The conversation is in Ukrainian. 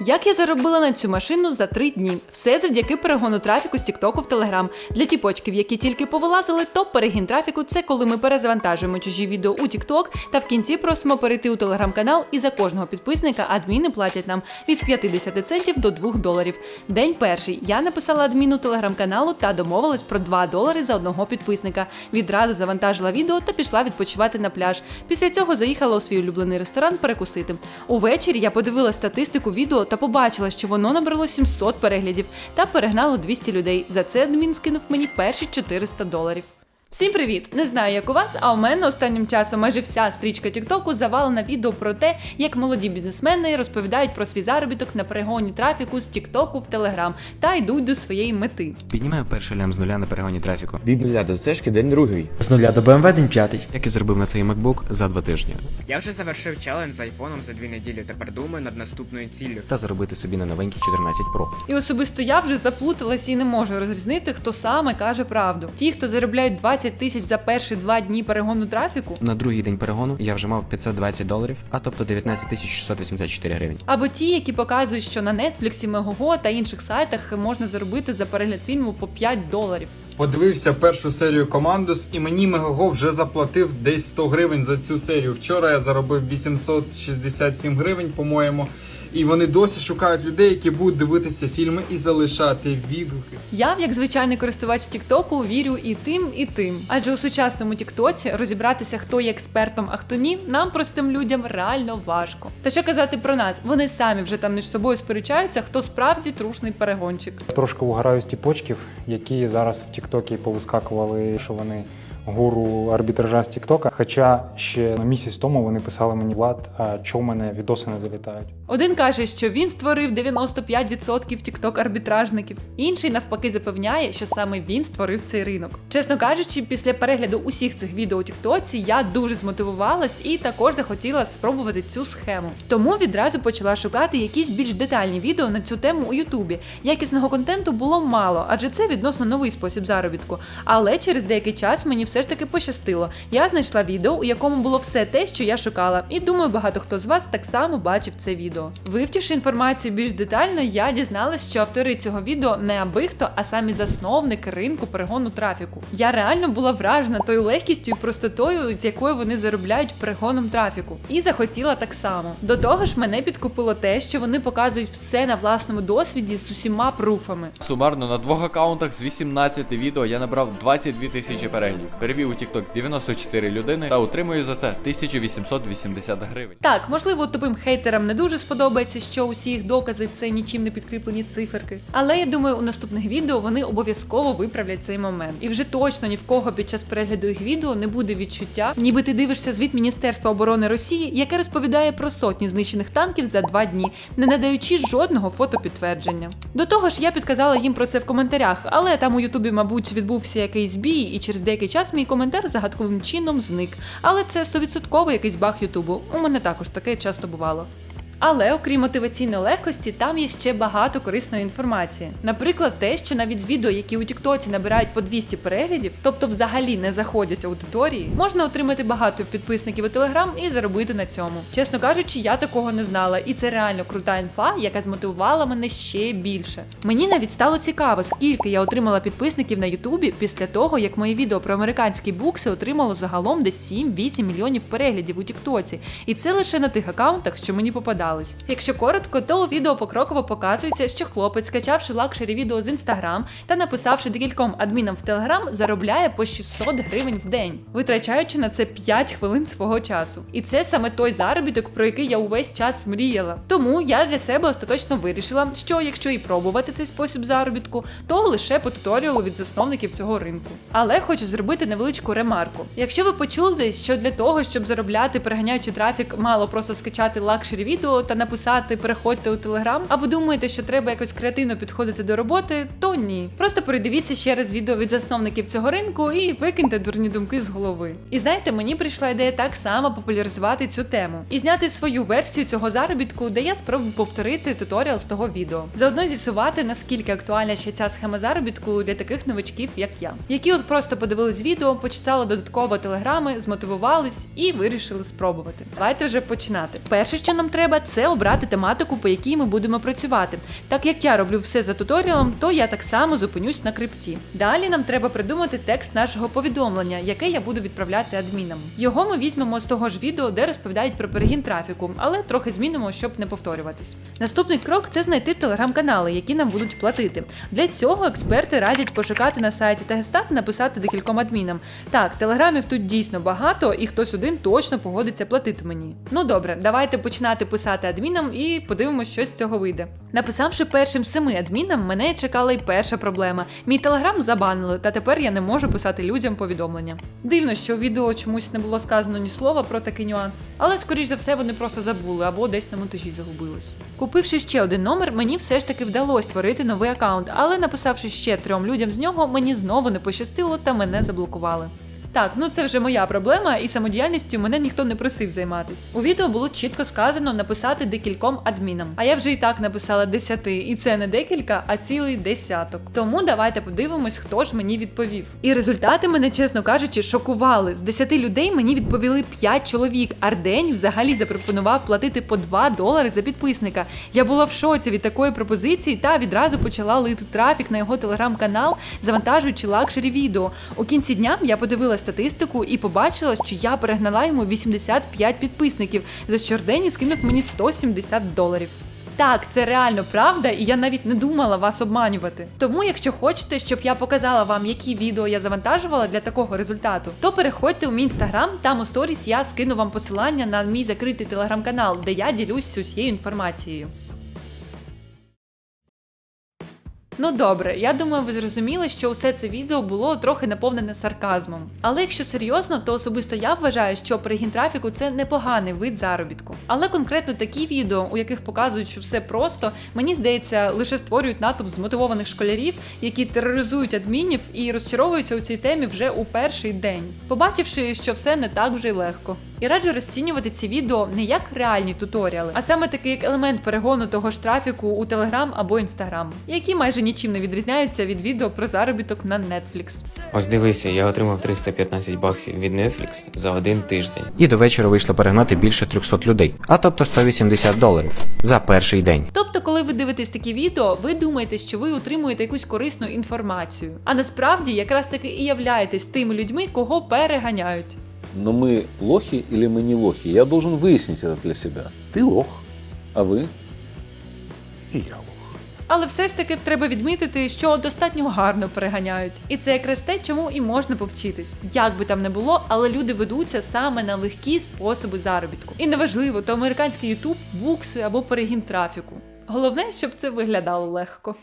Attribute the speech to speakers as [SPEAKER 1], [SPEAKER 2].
[SPEAKER 1] Як я заробила на цю машину за три дні? Все завдяки перегону трафіку з Тіктоку в Телеграм. Для тіпочків, які тільки повилазили, топ перегін трафіку це коли ми перезавантажуємо чужі відео у Тікток та в кінці просимо перейти у телеграм-канал, і за кожного підписника адміни платять нам від 50 центів до 2 доларів. День перший. Я написала адміну телеграм-каналу та домовилась про 2 долари за одного підписника. Відразу завантажила відео та пішла відпочивати на пляж. Після цього заїхала у свій улюблений ресторан перекусити. Увечері я подивила статистику відео та побачила, що воно набрало 700 переглядів та перегнало 200 людей. За це адмін скинув мені перші 400 доларів. Всім привіт! Не знаю, як у вас, а у мене останнім часом майже вся стрічка Тіктоку завалена відео про те, як молоді бізнесмени розповідають про свій заробіток на перегоні трафіку з Тіктоку в Телеграм та йдуть до своєї мети.
[SPEAKER 2] Піднімаю перший лям з нуля на перегоні трафіку.
[SPEAKER 3] Від нуля до цешки день другий.
[SPEAKER 4] З нуля до BMW день п'ятий.
[SPEAKER 2] Як і зробив на цей MacBook за два тижні.
[SPEAKER 5] Я вже завершив челендж з айфоном за дві неділі. Тепер думаю над наступною ціллю.
[SPEAKER 2] Та заробити собі на новенький 14 Pro.
[SPEAKER 1] І особисто я вже заплуталась і не можу розрізнити, хто саме каже правду. Ті, хто заробляють 20 тисяч за перші два дні перегону трафіку,
[SPEAKER 2] На другий день перегону я вже мав 520 доларів, а тобто 19 тисяч 684 гривень.
[SPEAKER 1] або ті, які показують, що на Netflix, Megogo та інших сайтах можна заробити за перегляд фільму по 5 доларів.
[SPEAKER 6] Подивився першу серію Командос, і мені Мегаго вже заплатив десь 100 гривень за цю серію. Вчора я заробив 867 гривень, по-моєму. І вони досі шукають людей, які будуть дивитися фільми і залишати відгуки.
[SPEAKER 1] Я, як звичайний користувач Тіктоку, вірю і тим, і тим. Адже у сучасному Тіктоці розібратися, хто є експертом, а хто ні, нам простим людям реально важко. Та що казати про нас? Вони самі вже там між собою сперечаються, хто справді трушний перегончик.
[SPEAKER 7] Трошки угораю з тіпочків, які зараз в Тіктокі повискакували, що вони гуру арбітража з Тіктока. Хоча ще місяць тому вони писали мені Влад, а в мене відоси не залітають.
[SPEAKER 1] Один каже, що він створив 95% тікток арбітражників. Інший навпаки запевняє, що саме він створив цей ринок. Чесно кажучи, після перегляду усіх цих відео у Тіктоці я дуже змотивувалась і також захотіла спробувати цю схему. Тому відразу почала шукати якісь більш детальні відео на цю тему у Ютубі. Якісного контенту було мало, адже це відносно новий спосіб заробітку. Але через деякий час мені все ж таки пощастило. Я знайшла відео, у якому було все те, що я шукала, і думаю, багато хто з вас так само бачив це відео. Вивчивши інформацію більш детально, я дізналась, що автори цього відео не аби хто, а самі засновники ринку перегону трафіку. Я реально була вражена тою легкістю і простотою, з якою вони заробляють перегоном трафіку, і захотіла так само. До того ж, мене підкупило те, що вони показують все на власному досвіді з усіма пруфами.
[SPEAKER 8] Сумарно на двох аккаунтах з 18 відео я набрав 22 тисячі переглядів. Перевів у TikTok 94 людини та отримую за це 1880 гривень.
[SPEAKER 1] Так, можливо, тупим хейтерам не дуже сподобається, що усі їх докази це нічим не підкріплені циферки. Але я думаю, у наступних відео вони обов'язково виправлять цей момент. І вже точно ні в кого під час перегляду їх відео не буде відчуття, ніби ти дивишся звіт Міністерства оборони Росії, яке розповідає про сотні знищених танків за два дні, не надаючи жодного фотопідтвердження. До того ж, я підказала їм про це в коментарях, але там у Ютубі, мабуть, відбувся якийсь збій, і через деякий час мій коментар загадковим чином зник. Але це 100% якийсь баг Ютубу. У мене також таке часто бувало. Але окрім мотиваційної легкості, там є ще багато корисної інформації. Наприклад, те, що навіть з відео, які у Тіктоці набирають по 200 переглядів, тобто взагалі не заходять аудиторії, можна отримати багато підписників у Телеграм і заробити на цьому. Чесно кажучи, я такого не знала, і це реально крута інфа, яка змотивувала мене ще більше. Мені навіть стало цікаво, скільки я отримала підписників на Ютубі після того, як моє відео про американські букси отримало загалом десь 7-8 мільйонів переглядів у Тіктоці, і це лише на тих аккаунтах, що мені попадались. Якщо коротко, то у відео покроково показується, що хлопець, скачавши лакшері відео з інстаграм та написавши декільком адмінам в телеграм, заробляє по 600 гривень в день, витрачаючи на це 5 хвилин свого часу. І це саме той заробіток, про який я увесь час мріяла. Тому я для себе остаточно вирішила, що якщо і пробувати цей спосіб заробітку, то лише по туторіалу від засновників цього ринку. Але хочу зробити невеличку ремарку. Якщо ви почули що для того, щоб заробляти, переганяючи трафік, мало просто скачати лакшері відео та написати переходьте у телеграм, або думаєте, що треба якось креативно підходити до роботи, то ні. Просто передивіться ще раз відео від засновників цього ринку і викиньте дурні думки з голови. І знаєте, мені прийшла ідея так само популяризувати цю тему і зняти свою версію цього заробітку, де я спробую повторити туторіал з того відео. Заодно з'ясувати, наскільки актуальна ще ця схема заробітку для таких новачків, як я, які от просто подивились відео, почитали додатково телеграми, змотивувались і вирішили спробувати. Давайте вже починати. Перше, що нам треба, це обрати тематику, по якій ми будемо працювати. Так як я роблю все за туторіалом, то я так само зупинюсь на крипті. Далі нам треба придумати текст нашого повідомлення, яке я буду відправляти адмінам. Його ми візьмемо з того ж відео, де розповідають про перегін трафіку, але трохи змінимо, щоб не повторюватись. Наступний крок це знайти телеграм-канали, які нам будуть платити. Для цього експерти радять пошукати на сайті Тегестат, написати декільком адмінам. Так, телеграмів тут дійсно багато, і хтось один точно погодиться платити мені. Ну добре, давайте починати писати адмінам і подивимося, що з цього вийде. Написавши першим семи адмінам, мене чекала й перша проблема. Мій телеграм забанили, та тепер я не можу писати людям повідомлення. Дивно, що у відео чомусь не було сказано ні слова про такий нюанс. Але скоріш за все вони просто забули або десь на монтажі загубились. Купивши ще один номер, мені все ж таки вдалося створити новий аккаунт, але написавши ще трьом людям з нього, мені знову не пощастило та мене заблокували. Так, ну це вже моя проблема, і самодіяльністю мене ніхто не просив займатись. У відео було чітко сказано написати декільком адмінам. А я вже і так написала десяти, і це не декілька, а цілий десяток. Тому давайте подивимось, хто ж мені відповів. І результати мене, чесно кажучи, шокували. З 10 людей мені відповіли 5 чоловік. Ардень взагалі запропонував платити по 2 долари за підписника. Я була в шоці від такої пропозиції та відразу почала лити трафік на його телеграм-канал, завантажуючи лакшері відео. У кінці дня я подивилась статистику і побачила, що я перегнала йому 85 підписників, за що Ардені скинув мені 170 доларів. Так, це реально правда, і я навіть не думала вас обманювати. Тому, якщо хочете, щоб я показала вам, які відео я завантажувала для такого результату, то переходьте у мій інстаграм, там у сторіс я скину вам посилання на мій закритий телеграм-канал, де я ділюсь усією інформацією. Ну добре, я думаю, ви зрозуміли, що усе це відео було трохи наповнене сарказмом. Але якщо серйозно, то особисто я вважаю, що перегін трафіку це непоганий вид заробітку. Але конкретно такі відео, у яких показують, що все просто, мені здається, лише створюють натовп змотивованих школярів, які тероризують адмінів і розчаровуються у цій темі вже у перший день, побачивши, що все не так вже й легко. І раджу розцінювати ці відео не як реальні туторіали, а саме таки як елемент перегону того ж трафіку у Telegram або Instagram, які майже нічим не відрізняються від відео про заробіток на Netflix.
[SPEAKER 3] Ось дивися, я отримав 315 баксів від Netflix за один тиждень.
[SPEAKER 2] І до вечора вийшло перегнати більше 300 людей, а тобто 180 доларів за перший день.
[SPEAKER 1] Тобто, коли ви дивитесь такі відео, ви думаєте, що ви отримуєте якусь корисну інформацію. А насправді якраз таки і являєтесь тими людьми, кого переганяють
[SPEAKER 4] Но мы лохи или мы не лохи? Я должен выяснить это для себя. Ты лох, а вы? И я лох.
[SPEAKER 1] Але все ж таки треба відмітити, що достатньо гарно переганяють. І це якраз те, чому і можна повчитись. Як би там не було, але люди ведуться саме на легкі способи заробітку. І неважливо, то американський Ютуб, букси або перегін трафіку. Головне, щоб це виглядало легко.